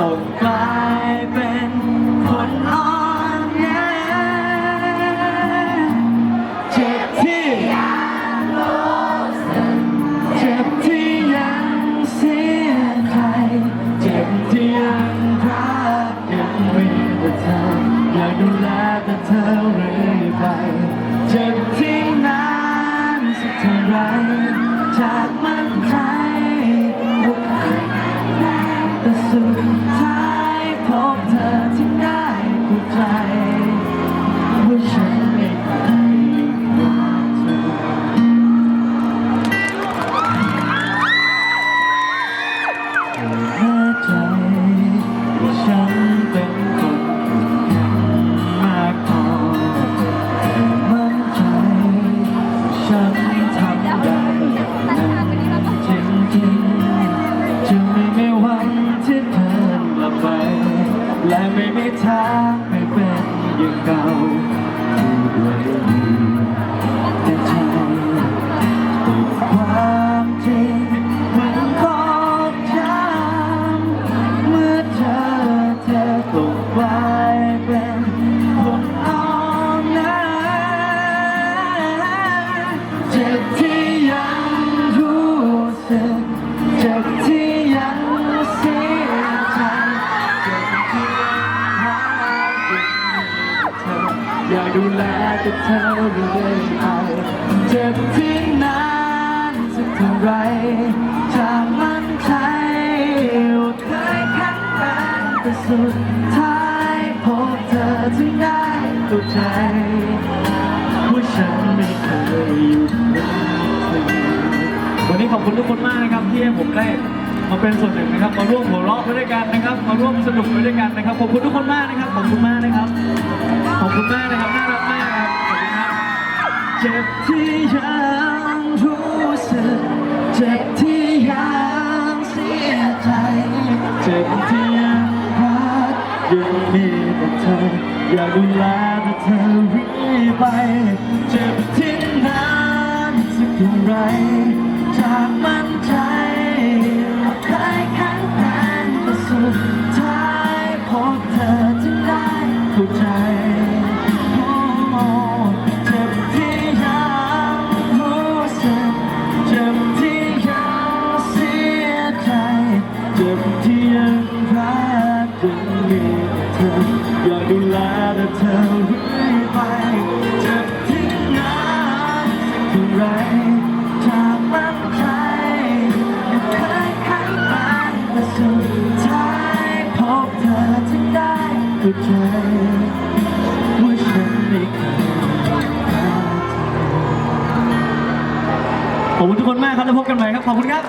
ต้องกลายเป็นคนอ่อนแอเจ็บที่ยังรู้สึกเจ็บที่ยังเสียใจเจ็บที่ยังรักยังมีแต่เธออยากดูแลแต่เธอเรื่อยไป เจ็บที่นานสักเท่าไรจากมันใจว่า แน่ใจว่าฉันเป็นคนแข็งมากพอแต่มั่นใจฉันทำได้จริงๆจะไม่มีวันที่เธอกลับไป และไม่มีทางไม่เป็นอย่างเก่า เจ็บที่ยังรู้สึกเจ็บที่ยังเสียใจเจ็บที่ยังหาอยู่เธออยากดูแลแต่เธอเรื่อยไปเจ็บที่นานสักเท่าไรจะมั่นใจว่าเคยแข็งแรงแต่สุดท้ายพบเธอถึงได้เข้าใจ เคยหยุดรักเธอวันนี้ขอบคุณทุกคนมากนะครับที่ให้ผมได้มาเป็นส่วนหนึ่งนะครับมาร่วมหัวเราะไปด้วยกันนะครับมาร่วมสนุกไปด้วยกันนะครับขอบคุณทุกคนมากนะครับขอบคุณมากนะครับขอบคุณมากนะครับน่ารักมากครับขอบคุณครับเจ็บที่ยังรู้สึกเจ็บที่ยังเสียใจเจ็บที่ยังรักยังมีแต่เธออยากดูแลแต่เธอรื่อยไปเจ็บที่ เข้าใเข้าใจว่าฉันไม่เคยรักเธอขอบคุณทุกคนมากครับแล้วพบกันใหม่ครับ ขอบคุณครับ